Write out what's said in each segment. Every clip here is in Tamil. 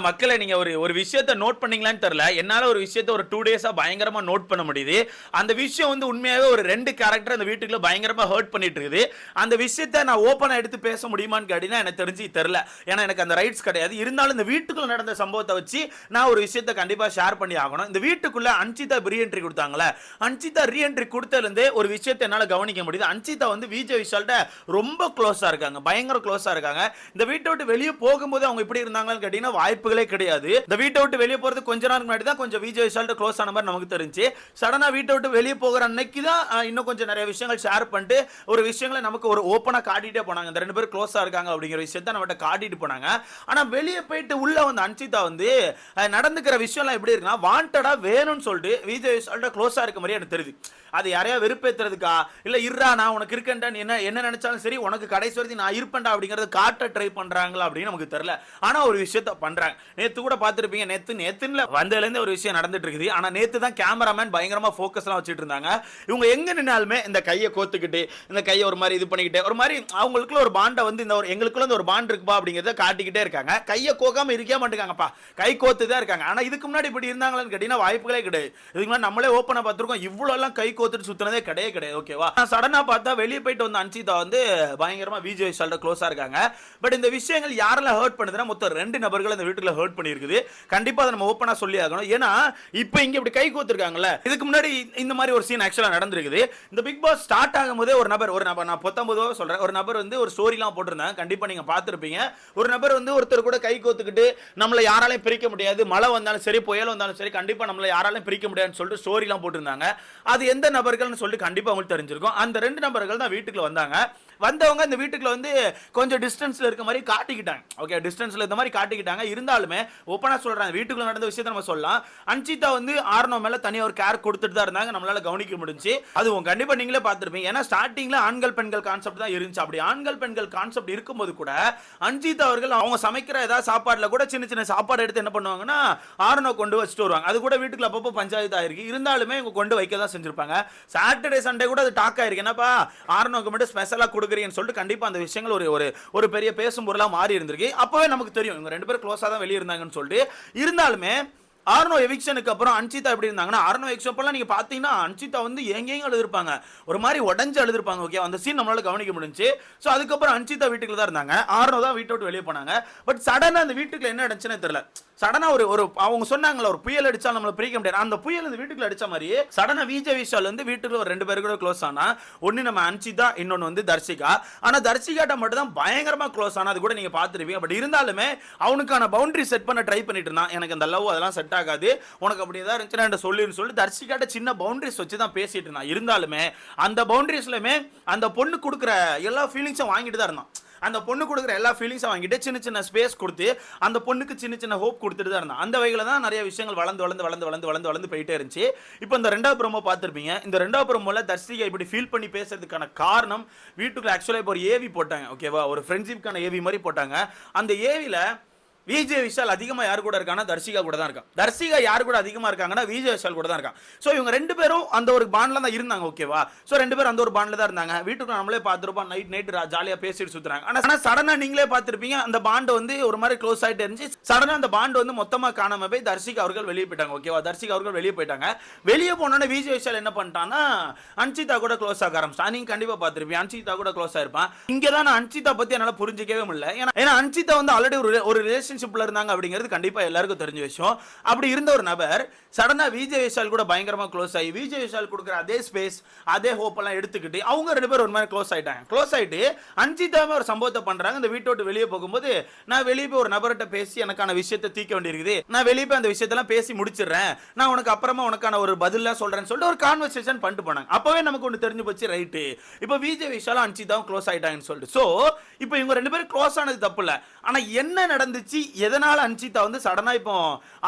மக்களை நீங்க ஒரு ஒரு விஷயத்தை நோட் பண்ணீங்களான்னு தெரியல. என்னால ஒரு விஷயத்த ஒரு டூ டேஸா பயங்கரமா நோட் பண்ண முடியுது. அந்த விஷயம் வந்து உண்மையாவே ஒரு ரெண்டு கேரக்டர் அந்த வீட்டுக்குள்ள பயங்கரமா ஹர்ட் பண்ணிட்டு இருக்குது. அந்த விஷயத்த நான் ஓப்பனா எடுத்து பேச முடியுமான்னு கேட்டீங்கன்னா எனக்கு தெரிஞ்சு தெரியல. ஏன்னா எனக்கு அந்த ரைட்ஸ் கிடையாது. இருந்தாலும் இந்த வீட்டுக்குள்ள நடந்த சம்பவத்தை வச்சு நான் ஒரு விஷயத்த கண்டிப்பா ஷேர் பண்ணி ஆகணும். இந்த வீட்டுக்குள்ள அன்சிதா ரீஎன்ட்ரி கொடுத்தாங்களே? அன்சிதா ரீஎன்ட்ரி கொடுத்ததுலேருந்தே ஒரு விஷயத்தை என்னால கவனிக்க முடியுது. அன்சிதா வந்து விஜய் விஷால்கிட்ட ரொம்ப க்ளோஸா இருக்காங்க. பயங்கர க்ளோஸா இருக்காங்க. இந்த வீட்டை விட்டு வெளியே போகும்போது அவங்க இப்படி இருந்தாங்கன்னு கேட்டீங்கன்னா வாய்ப்புகளே கிடையாது. இந்த வீட்டை விட்டு வெளியே போறது கொஞ்ச நாள் முன்னாடி தான் கொஞ்சம் விஜய் விஷால்ட்டு க்ளோஸ் ஆன மாதிரி நமக்கு தெரிஞ்சு. சடனா வீட்டை விட்டு வெளியே போகிற அன்னைக்கு தான் இன்னும் கொஞ்சம் நிறைய விஷயங்கள் ஷேர் பண்ணிட்டு ஒரு விஷயங்களை நமக்கு ஒரு ஓப்பனாக காட்டிட்டே போனாங்க. இந்த ரெண்டு பேரும் க்ளோஸாக இருக்காங்க அப்படிங்கிற விஷயத்த நம்மகிட்ட காட்டிட்டு போனாங்க. ஆனால் வெளியே போயிட்டு உள்ள வந்த அன்சிதா வந்து நடந்துக்கிற விஷயம்லாம் எப்படி இருக்குன்னா வாண்டடாக வேணும்னு சொல்லிட்டு விஜய் விஷால்ட்ட க்ளோஸாக இருக்க மாதிரி எனக்கு தெரியுது. அது யாரையா வெறுப்பேற்றுறதுக்கா இல்லை இருறா நான் உனக்கு இருக்கேன்டா நீ என்ன என்ன நினைச்சாலும் சரி உனக்கு கடைசி வரைக்கும் நான் இருப்பேன்டா அப்படிங்கறத காட்ட ட்ரை பண்ணுறாங்களா அப்படின்னு நமக்கு தெரியல. ஆனால் ஒரு விஷயத்த பண்ணுறாங்க நேத்து கூட பார்த்துருப்பீங்க நேத்து நேத்துன்னு வந்ததுல இருந்து ஒரு விஷயம் நடந்துட்டு இருக்குது. ஆனா நேற்று தான் கேமராமேன் பயங்கரமா ஃபோக்கஸ் எல்லாம் வச்சுட்டு இருந்தாங்க. இவங்க எங்க நின்னாலுமே இந்த கையை கோத்துக்கிட்டு இந்த கையை ஒரு மாதிரி இது பண்ணிக்கிட்டு ஒரு மாதிரி அவங்களுக்குள்ள ஒரு பாண்டை வந்து இந்த ஒரு எங்களுக்குள்ள ஒரு பாண்ட் இருக்குப்பா அப்படிங்கிறத காட்டிக்கிட்டே இருக்காங்க. கையை கோக்காம இருக்கவே மாட்டேங்காங்கப்பா. கை கோத்து தான் இருக்காங்க. ஆனா இதுக்கு முன்னாடி இப்படி இருந்தாங்களான்னு கேட்டிங்கன்னா வாய்ப்புகளே கிடையாது. இதுக்கு முன்னாடி நம்மளே ஓப்பனாக பார்த்துருக்கோம். இவ்வளோலாம் எல்லாம் கை கோத்துட்டு சுத்தினதே கிடையாது. கிடையாது ஓகேவா சடனா பார்த்தா வெளியே போயிட்டு வந்த அன்சிதா வந்து பயங்கரமா விஜய் விஷால்ட்ட க்ளோஸா இருக்காங்க. பட் இந்த விஷயங்கள் யாரெல்லாம் ஹர்ட் பண்ணுதுன்னா மொத்தம் ரெண்டு நபர்கள் இந்த வீட்டுல ஹர்ட் பண்ணியிருக்குது. கண்டிப்பா அதை நம்ம ஓப்பனா சொல்லி ஆகணும். ஏன்னா இப்போ இங்க இப்படி கை கோத்துருக்காங்கல்ல இதுக்கு முன்னாடி இந்த மாதிரி ஒரு சீன் ஆக்சுவலா நடந்திருக்குது. இந்த பிக் பாஸ் ஸ்டார்ட் ஆகும்போதே ஒரு நபர் ஒரு நபர் நான் பத்தொன்பது சொல்றேன் ஒரு நபர் வந்து ஒரு ஸ்டோரிலாம் போட்டிருந்தாங்க கண்டிப்பா நீங்க பார்த்துருப்பீங்க. ஒரு நபர் வந்து ஒருத்தர் கூட கை கோத்துக்கிட்டு நம்மளை யாராலையும் பிரிக்க முடியாது. மழை வந்தாலும் சரி புயல் வந்தாலும் சரி கண்டிப்பா நம்மளை யாராலையும் பிரிக்க முடியாதுன்னு சொல்லிட்டு ஸ்டோரிலாம் போட்டிருந்தாங்க. அது எந்த நபர்கள்னு சொல்லிட்டு கண்டிப்பா அவங்களுக்கு தெரிஞ்சிருக்கும். அந்த ரெண்டு நபர்கள் தான் வீட்டுக்குள்ள வந்தாங்க. வந்தவங்க இந்த வீட்டுக்குள்ள வந்து கொஞ்சம் டிஸ்டன்ஸ்ல இருக்க மாதிரி காட்டிக்கிட்டாங்க. ஓகே டிஸ்டன்ஸ்ல இந்த மாதிரி காட்டிக்கிட்டாங்க. இருந்தாலுமே ஓப்பனா சொல்றாங்க வீட்டுக்குள்ள நடந்த விஷயத்தை நம்ம சொல்லலாம். அன்சிதா வந்து ஆர்னோ மேல தனியா ஒரு கேர் கொடுத்துட்டு தான் இருந்தாங்க. நம்மளால கவனிக்க முடிஞ்சு. அதுவும் கண்டிப்பா நீங்களே பார்த்திருப்பீங்க. ஏன்னா ஸ்டார்டிங்ல ஆண்கள் பெண்கள் கான்செப்ட் தான் இருந்துச்சு. அப்படி ஆண்கள் பெண்கள் கான்செப்ட் இருக்கும்போது கூட அன்ஜித் அவர்கள் அவங்க சமைக்கிற ஏதாவது சாப்பாடுல கூட சின்ன சின்ன சாப்பாடு எடுத்து என்ன பண்ணுவாங்கன்னா ஆர்னோ கொண்டு வச்சுட்டு வருவாங்க. அது கூட வீட்டுக்குள்ள அப்பப்போ பஞ்சாயத்து ஆயிருக்கு. இருந்தாலுமே இவங்க கொண்டு வைக்க தான் செஞ்சிருப்பாங்க. சாட்டர்டே சண்டே கூட அது டாக் ஆயிருக்கு. என்னப்பா ஆர்னோக்கு மட்டும் ஸ்பெஷலா கொடுக்குறீங்கன்னு சொல்லிட்டு கண்டிப்பா அந்த விஷயங்கள் ஒரு ஒரு ஒரு பெரிய பேசும் பொருளா மாறி இருந்திருக்கு. அப்போவே நமக்கு தெரியும். இவங்க ரெண்டு பேரும் க்ளோஸாக தான் வெளியே இருந்தாங்கன்னு சொல்லிட்டு. இருந்தாலுமே ஆர்னோ எவிக்ஷனுக்கு அப்புறம் அன்சிதா எப்படி இருந்தாங்கன்னா ஆர்னோ எக்ஸப்பெல்லாம் நீங்கள் நீங்க பாத்தீங்கன்னா அன்சிதா வந்து எங்கேயும் அழுதுருப்பாங்க ஒரு மாதிரி உடஞ்சு அழுதுருப்பாங்க ஓகே அந்த சீன் நம்மளால கவனிக்க முடிஞ்சு ஸோ அதுக்கப்புறம் அன்சிதா வீட்டுக்குள்ள தான் இருந்தாங்க. ஆர்னோ தான் வீட்டை விட்டு வெளியே போனாங்க. பட் சடனாக அந்த வீட்டுக்குள்ள என்ன நடந்துச்சுன்னே தெரியல. சடனாக ஒரு ஒரு அவங்க சொன்னாங்களே ஒரு புயல் அடிச்சா நம்மள பிரிக்க முடியாது. அந்த புயல் இந்த வீட்டுக்குள்ள அடிச்ச மாதிரி சடனாக விஜய் விஷால் வந்து வீட்டுக்குள்ள ஒரு ரெண்டு பேரு கூட க்ளோஸ் ஆனால் ஒன்று நம்ம அன்சிதா இன்னொன்று வந்து தர்ஷிகா. ஆனால் தர்ஷிகாட்ட மட்டும் தான் பயங்கரமாக க்ளோஸ் ஆனால் அது கூட நீங்கள் பார்த்துருப்பீங்க. பட் இருந்தாலுமே அவனுக்கான பவுண்டரி செட் பண்ண ட்ரை பண்ணிட்டு இருந்தான். எனக்கு அந்த லவ் அதெல்லாம் செட் ஆகாது. உனக்கு அப்படி ஏதாவது இருந்துச்சுன்னா என்கிட்ட சொல்லுன்னு சொல்லி தர்ஷிகாட்ட சின்ன பவுண்டரிஸ் வச்சு தான் பேசிட்டு இருந்தான். இருந்தாலுமே அந்த பவுண்டரிஸ்லையுமே அந்த பொண்ணு கொடுக்குற எல்லா ஃபீலிங்ஸும் வாங்கிட்டு தான் இருந்தான். அந்த பொண்ணு கொடுக்குற எல்லா ஃபீலிங்ஸும் வாங்கிட்டு சின்ன சின்ன ஸ்பேஸ் கொடுத்து அந்த பொண்ணுக்கு சின்ன சின்ன ஹோப் கொடுத்துட்டு தான் இருந்தான். அந்த வகையில் தான் நிறைய விஷயங்கள் வளர்ந்து வளர்ந்து வளர்ந்து வளர்ந்து வளர்ந்து வளர்ந்து போயிட்டே இருந்துச்சு. இப்போ இந்த ரெண்டாவது ப்ரோமோ பார்த்துருப்பீங்க. இந்த ரெண்டாவது ப்ரோமோவில் தர்ஷிகா இப்படி ஃபீல் பண்ணி பேசுறதுக்கான காரணம் வீட்டுக்குள்ள ஆக்சுவலாக இப்போ ஒரு ஏவி போட்டாங்க. ஓகேவா ஒரு ஃப்ரெண்ட்ஷிப்கான ஏவி மாதிரி போட்டாங்க. அந்த ஏவியில் விஜய் விஷால் அதிகமாக யார் கூட இருக்காங்கன்னா தர்ஷிகா கூட தான் இருக்கான். தர்சிகா யார் கூட அதிகமாக இருக்காங்கன்னா விஜய் விஷால் கூட தான் இருக்கான். ஸோ இவங்க ரெண்டு பேரும் அந்த ஒரு பாண்டில் தான் இருந்தாங்க ஓகேவா ஸோ ரெண்டு பேரும் அந்த ஒரு பாண்டில் தான் இருந்தாங்க. வீட்டுக்கு நம்மளே பார்த்துருப்போம் நைட் நைட் ஜாலியாக பேசிட்டு சுற்றுறாங்க ஆனால் ஆனால் சடனாக நீங்களே பார்த்துருப்பீங்க அந்த பாண்டு வந்து ஒரு மாதிரி க்ளோஸ் ஆகிட்டு இருந்துச்சு. சடனாக அந்த பாண்டு வந்து மொத்தமாக காணாம போய் தர்ஷிகா அவர்கள் வெளியே போயிட்டாங்க ஓகேவா தர்ஷிகா அவர்கள் வெளியே போயிட்டாங்க. வெளியே போனோன்னே விஜய் விஷால் என்ன பண்ணிட்டான்னா அன்சிதா கூட க்ளோஸ் ஆக ஆரம்பிச்சிட்டான். நீங்க கண்டிப்பாக பார்த்துருப்பீங்க அன்சிதா கூட க்ளோஸ் ஆயிருப்பான். இங்கே தான் நான் அன்சிதா பற்றி என்னால் புரிஞ்சிக்கவே முடியல. ஏன்னா ஏன்னா அன்சிதா வந்து ஆல்ரெடி ஒரு ஒரு ரிலேஷன்ஷிப்பில் இருந்தாங்க அப்படிங்கிறது கண்டிப்பாக எல்லாருக்கும் தெரிஞ்ச விஷயம். அப்படி இருந்த ஒரு நபர் சடனாக விஜய் விஷால் கூட பயங்கரமாக க்ளோஸ் ஆகி விஜய் விஷால் கொடுக்குற அதே ஸ்பேஸ் அதே ஹோப்பெல்லாம் எடுத்துக்கிட்டு அவங்க ரெண்டு பேரும் ஒரு மாதிரி க்ளோஸ் ஆயிட்டாங்க. க்ளோஸ் ஆயிட்டு அஞ்சிதாமே ஒரு சம்பவத்தை பண்றாங்க. இந்த வீட்டை விட்டு வெளியே போகும்போது நான் வெளியே போய் ஒரு நபர்கிட்ட பேசி எனக்கான விஷயத்தை தீக்க வேண்டியிருக்குது. நான் வெளியே போய் அந்த விஷயத்தெல்லாம் பேசி முடிச்சிடுறேன். நான் உனக்கு அப்புறமா உனக்கான ஒரு பதிலாக சொல்றேன்னு சொல்லிட்டு ஒரு கான்வர்சேஷன் பண்ணிட்டு போனாங்க. அப்போவே நமக்கு ஒன்று தெரிஞ்சு போச்சு ரைட்டு இப்போ விஜய் விஷாலும் அஞ்சிதாவும் க்ளோஸ் ஆகிட்டாங்கன்னு சொல்லிட்டு. ஸோ இப்போ இவங்க ரெண்டு பேரும் க்ளோஸ் ஆனது தப்பு இல்லை. ஆனால் என்ன நடந்துச்சு? எதனால் அன்சிதா வந்து சடனாக இப்போ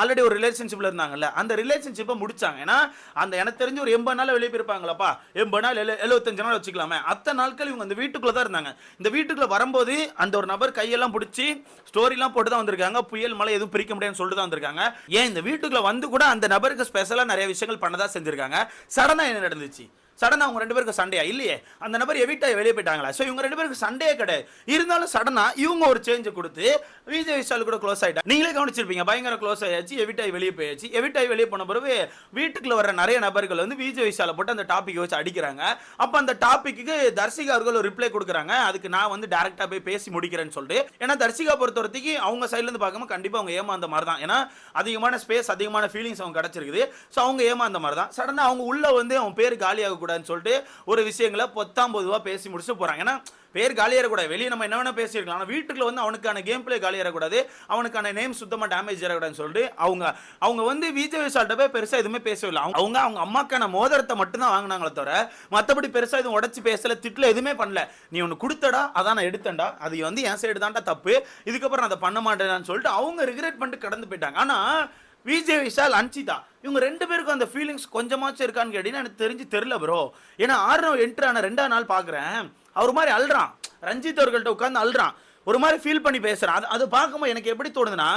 ஆல்ரெடி ஒரு ரிலேஷன்ஷிப்பில் இருந்தாங்கல்ல அந்த ரிலேஷன்ஷிப்பை முடிச்சாங்க. ஏன்னா அந்த எனக்கு தெரிஞ்சு ஒரு எண்பது நாள் வெளியே போயிருப்பாங்களப்பா எண்பது நாள் எழு எழுபத்தஞ்சு நாள் வச்சுக்கலாமே. அத்தனை நாட்கள் இவங்க அந்த வீட்டுக்குள்ளே தான் இருந்தாங்க. இந்த வீட்டுக்குள்ளே வரும்போது அந்த ஒரு நபர் கையெல்லாம் பிடிச்சி ஸ்டோரிலாம் போட்டு தான் வந்திருக்காங்க. புயல் மழை எதுவும் பிரிக்க முடியாதுன்னு சொல்லிட்டு தான் வந்திருக்காங்க. ஏன் இந்த வீட்டுக்குள்ளே வந்து கூட அந்த நபருக்கு ஸ்பெஷலாக நிறைய விஷயங்கள் பண்ணதா செஞ்சிருக்காங்க. சடனாக என்ன நடந்துச்சு? சடனாக அவங்க ரெண்டு பேருக்கு சண்டையா? இல்லையே. அந்த நபர் எவிட்டா வெளியே போயிட்டாங்களா? ஸோ இவங்க ரெண்டு பேருக்கு சண்டையே கிடையாது. இருந்தாலும் சடனாக இவங்க ஒரு சேஞ்ச் கொடுத்து விஜய் விஷால் கூட க்ளோஸ் ஆகிட்டா நீங்களே கவனிச்சிருப்பீங்க பயங்கர க்ளோஸ் ஆயாச்சு எவிட்டாய் வெளியே போயாச்சு. எவிட்டாய் வெளியே போன பிறகு வீட்டுக்குள்ள வர நிறைய நபர்கள் வந்து விஜய் விஷாலை போட்டு அந்த டாபிக் வச்சு அடிக்கிறாங்க. அப்போ அந்த டாபிக்கு தர்சிகா அவர்கள் ஒரு ரிப்ளை கொடுக்குறாங்க. அதுக்கு நான் வந்து டேரக்டா போய் பேசி முடிக்கிறேன்னு சொல்லிட்டு. ஏன்னா தர்சிகா பொறுத்த வரைக்கும் அவங்க சைட்லேருந்து பார்க்கும்போது கண்டிப்பாக அவங்க ஏமாந்த மாதிரி தான் ஏன்னா அதிகமான ஸ்பேஸ் அதிகமான ஃபீலிங்ஸ் அவங்க கிடச்சிருக்குது. ஸோ அவங்க ஏமாந்த மாதிரி தான் சடனாக அவங்க உள்ள வந்து அவன் பேர் காலியாக கூடாதுன்னு சொல்லிட்டு ஒரு விஷயங்களை பொத்தாம் பொதுவாக பேசி முடிச்சு போறாங்க. ஏன்னா பேர் காலியாகக்கூடாது வெளியே நம்ம என்ன வேணால் பேசியிருக்கலாம். ஆனால் வீட்டுக்குள்ள வந்து அவனுக்கான கேம் பிளே காலியாகக்கூடாது அவனுக்கான நேம் சுத்தமாக டேமேஜ் ஏறக்கூடாதுன்னு சொல்லிட்டு அவங்க அவங்க வந்து விஜய் விஷால்கிட்ட போய் பெருசாக எதுவுமே பேசவே இல்லை. அவங்க அவங்க அவங்க அம்மாக்கான மோதிரத்தை மட்டும்தான் வாங்கினாங்களே தவிர மற்றபடி பெருசாக எதுவும் உடச்சி பேசலை திட்டில் எதுவுமே பண்ணல. நீ ஒன்று கொடுத்தடா அதான் நான் எடுத்தேன்டா. அது வந்து என் சைடு தான்டா தப்பு. இதுக்கப்புறம் நான் அதை பண்ண மாட்டேன்னு சொல்லிட்டு அவங்க ரிக்ரெட் பண்ணிட்டு கடந்து போயிட்டாங்க. ஆனால் விஜய் விஷால் அன்சிதா. இவங்க ரெண்டு பேருக்கும் அந்த ஃபீலிங்ஸ் கொஞ்சமாச்சும் இருக்கான்னு கேட்டீங்கன்னா எனக்கு தெரிஞ்சு தெரில ப்ரோ ஏன்னா ஆர்னவ் என்ட்ரு ஆன ரெண்டாவது நாள் பார்க்குறேன் அவர் மாதிரி அழுறான் ரஞ்சித் அவர்கள்ட்ட உட்காந்து அழுறான் ஒரு மாதிரி ஃபீல் பண்ணி பேசுகிறான் அது அது பார்க்கும்போது எனக்கு எப்படி தோணுதுன்னா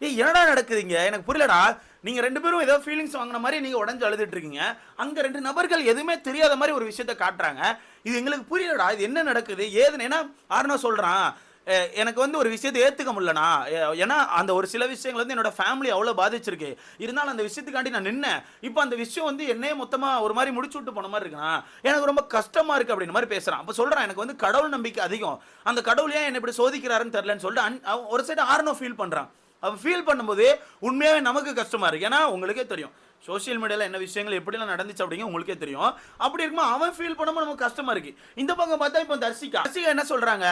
ஏய் என்னடா நடக்குதுங்க? எனக்கு புரியலடா. நீங்கள் ரெண்டு பேரும் ஏதோ ஃபீலிங்ஸ் வாங்கின மாதிரி நீங்கள் உடஞ்சி அழுதுட்டு இருக்கீங்க. ரெண்டு நபர்கள் எதுவுமே தெரியாத மாதிரி ஒரு விஷயத்த காட்டுறாங்க. இது எங்களுக்கு புரியலடா. இது என்ன நடக்குது? ஏதுன்னு ஏன்னா ஆர்னோ சொல்கிறான் எனக்கு வந்து ஒரு விஷயத்தை ஏற்றுக்க முடியலண்ணா. ஏன்னா அந்த ஒரு சில விஷயங்கள் வந்து என்னோட ஃபேமிலி அவ்வளோ பாதிச்சிருக்கு. இருந்தாலும் அந்த விஷயத்துக்காண்டி நான் நின்னேன். இப்போ அந்த விஷயம் வந்து என்னையே மொத்தமாக ஒரு மாதிரி முடிச்சு விட்டு போன மாதிரி இருக்குண்ணா. எனக்கு ரொம்ப கஷ்டமாக இருக்குது அப்படின்ற மாதிரி பேசுறான். அப்போ சொல்கிறான் எனக்கு வந்து கடவுள் நம்பிக்கை அதிகம். அந்த கடவுள் ஏன் என்ன இப்படி சோதிக்கிறாருன்னு தெரிலன்னு சொல்லிட்டு அன்- அவன் ஒரு சைடு ஆர்னோ ஃபீல் பண்ணுறான் அவன் ஃபீல் பண்ணும்போது உண்மையாகவே நமக்கு கஷ்டமாக இருக்குது ஏன்னா உங்களுக்கே தெரியும். சோஷியல் மீடியாவில் என்ன விஷயங்கள் எப்படிலாம் நடந்துச்சு அப்படிங்க உங்களுக்கே தெரியும். அப்படி இருக்கும்போது அவன் ஃபீல் பண்ணும்போது நமக்கு கஷ்டமாக இருக்கு. இந்த பக்கம் பார்த்தா இப்போ தர்சிகா தர்சிகா என்ன சொல்கிறாங்க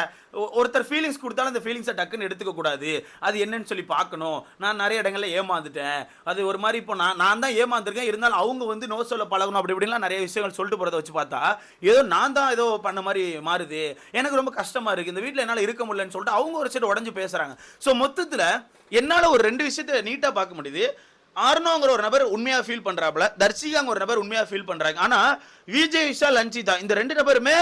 ஒ- ஒருத்தர் ஃபீலிங்ஸ் கொடுத்தாலும் அந்த ஃபீலிங்ஸை டக்குன்னு எடுத்துக்கக்கூடாது அது என்னன்னு சொல்லி பார்க்கணும். நான் நிறைய இடங்களில் ஏமாந்துட்டேன். அது ஒரு மாதிரி இப்போ நான் நான் தான் ஏமாந்துருக்கேன். இருந்தாலும் அவங்க வந்து நோ சொல்ல பழகணும் அப்படி இப்படிலாம் நிறைய விஷயங்கள் சொல்லிட்டு போகிறத வச்சு பார்த்தா ஏதோ நான் தான் ஏதோ பண்ண மாதிரி மாறுது. எனக்கு ரொம்ப கஷ்டமாக இருக்குது இந்த வீட்டில் என்னால் இருக்க முடியலன்னு சொல்லிட்டு அவங்க ஒரு சைடு உடஞ்சி பேசுகிறாங்க ஸோ மொத்தத்தில் என்னால் ஒரு ரெண்டு விஷயத்தை நீட்டாக பார்க்க முடியுது. ஆர்னோங்கிற ஒரு நபர் உண்மையா ஃபீல் பண்றாப்புல தர்ஷிகாங்க ஒரு நபர் உண்மையா ஃபீல் பண்றாங்க. ஆனா விஜய் விஷால் லஞ்சிதா இந்த ரெண்டு நபருமே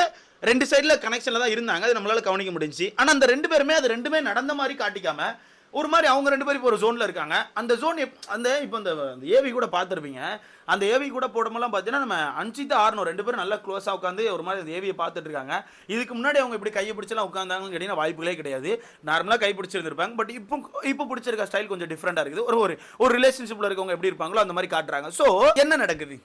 ரெண்டு சைடில் கனெக்ஷனில் தான் இருந்தாங்க. அது நம்மளால கவனிக்க முடிஞ்சுச்சு. ஆனால் அந்த ரெண்டு பேருமே அது ரெண்டுமே நடந்த மாதிரி காட்டிக்காம ஒரு மாதிரி அவங்க ரெண்டு பேரும் இப்போ ஒரு ஜோனில் இருக்காங்க. அந்த ஜோன் அந்த இப்போ இந்த ஏவி கூட பார்த்துருப்பீங்க. அந்த ஏவி கூட போடும்போதெல்லாம் பார்த்தீங்கன்னா நம்ம அன்சிதா ஆர்னோ ரெண்டு பேரும் நல்லா க்ளோஸாக உட்காந்து ஒரு மாதிரி அந்த ஏவியை பார்த்துட்டு இருக்காங்க. இதுக்கு முன்னாடி அவங்க இப்படி கையை பிடிச்சலாம் உட்காந்தாங்கன்னு கேட்டீங்கன்னா வாய்ப்புகளே கிடையாது. நார்மலாக கை பிடிச்சிருந்துருப்பாங்க. பட் இப்போ இப்போ பிடிச்சிருக்க ஸ்டைல் கொஞ்சம் டிஃப்ரெண்டாக இருக்குது. ஒரு ஒரு ஒரு ரிலேஷன்ஷிப்பில் இருக்கவங்க எப்படி இருப்பாங்களோ அந்த மாதிரி காட்டுறாங்க. ஸோ என்ன நடக்குது?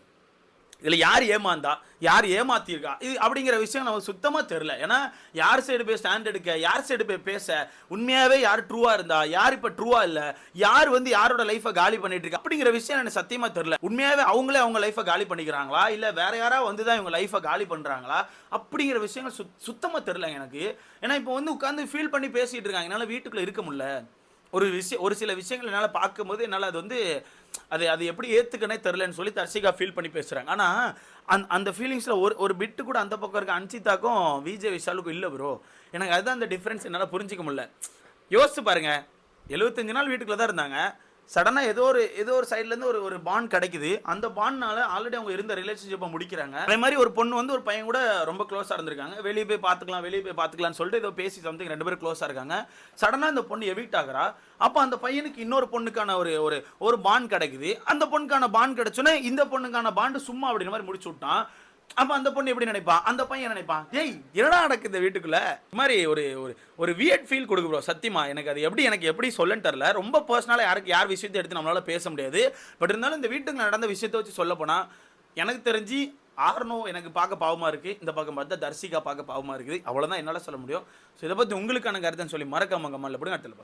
இதில் யார் ஏமாந்தா? யார் ஏமாத்திருக்கா இது அப்படிங்கிற விஷயம் நமக்கு சுத்தமாக தெரில ஏன்னா யார் சைடு போய் ஸ்டாண்ட் எடுக்க யார் சைடு போய் பேச உண்மையாகவே யார் ட்ரூவாக இருந்தா யார் இப்போ ட்ரூவாக இல்லை யார் வந்து யாரோட லைஃப்பை காலி பண்ணிட்டு இருக்கா? அப்படிங்கிற விஷயம் எனக்கு சத்தியமாக தெரில உண்மையாகவே அவங்களே அவங்க லைஃப்பை காலி பண்ணிக்கிறாங்களா? இல்லை வேற யாராவது வந்து தான் இவங்க லைஃப்பை காலி பண்ணுறாங்களா அப்படிங்கிற விஷயங்கள் சுத் சுத்தமாக தெரில எனக்கு. ஏன்னா இப்போ வந்து உட்காந்து ஃபீல் பண்ணி பேசிகிட்டு இருக்காங்க. என்னால் வீட்டுக்குள்ளே இருக்க முடியல. ஒரு விஷயம் ஒரு சில விஷயங்கள் என்னால் பார்க்கும்போது என்னால் அது வந்து அது அது எப்படி ஏற்றுக்கனே தெரிலன்னு சொல்லி தர்ஷிகா ஃபீல் பண்ணி பேசுகிறாங்க ஆனால் அந் அந்த ஃபீலிங்ஸில் ஒரு ஒரு பிட்டு கூட அந்த பக்கம் இருக்க அன்சிதாக்கும் விஜய் விஷாலுக்கும் இல்லை ப்ரோ எனக்கு அதுதான் அந்த டிஃப்ரென்ஸ் என்னால் புரிஞ்சிக்க முடியல. யோசிச்சு பாருங்கள் எழுபத்தஞ்சு நாள் வீட்டுக்குள்ளே தான் இருந்தாங்க. சடனாக ஏதோ ஒரு ஏதோ ஒரு சைட்லேருந்து ஒரு ஒரு பாண்ட் கிடைக்குது. அந்த பாண்ட்னால ஆல்ரெடி அவங்க இருந்த ரிலேஷன்ஷிப்பை முடிக்கிறாங்க. அதே மாதிரி ஒரு பொண்ணு வந்து ஒரு பையன் கூட ரொம்ப க்ளோஸாக இருந்திருக்காங்க. வெளியே போய் பார்த்துக்கலாம் வெளியே போய் பார்த்துக்கலாம்னு சொல்லிட்டு ஏதோ பேசி சம்திங் ரெண்டு பேரும் க்ளோஸாக இருக்காங்க. சடனாக இந்த பொண்ணு எவிக்ட் ஆகுறா. அப்போ அந்த பையனுக்கு இன்னொரு பொண்ணுக்கான ஒரு ஒரு ஒரு பாண்ட் கிடைக்குது. அந்த பொண்ணுக்கான பாண்ட் கிடைச்சோன்னே இந்த பொண்ணுக்கான பாண்டு சும்மா அப்படின்ற மாதிரி முடிச்சு விட்டான். அப்ப அந்த பொண்ணு எப்படி நினைப்பான் அந்த பையன் என்ன நினைப்பான்? ஏய் என்னடா நடக்குது இந்த வீட்டுக்குள்ள? இது மாதிரி ஒரு ஒரு ஒரு வியட் ஃபீல் கொடுக்கு ப்ரோ சத்தியமா. எனக்கு அது எப்படி எனக்கு எப்படி சொல்லன்னு தெரில ரொம்ப பர்சனலாக யாருக்கு யார் விஷயத்தை எடுத்து நம்மளால பேச முடியாது. பட் இருந்தாலும் இந்த வீட்டுக்கு நடந்த விஷயத்தை வச்சு சொல்ல போனால் எனக்கு தெரிஞ்சு ஆர்னோ எனக்கு பார்க்க பாவமாக இருக்குது இந்த பக்கம் பார்த்தா தர்சிகா பார்க்க பாவமாக இருக்குது. அவ்வளோதான் என்னால் சொல்ல முடியும். ஸோ இதை பற்றி உங்களுக்கான கருத்துன்னு சொல்லி மறக்காம கமெண்ட்ல போடுங்க அடுத்த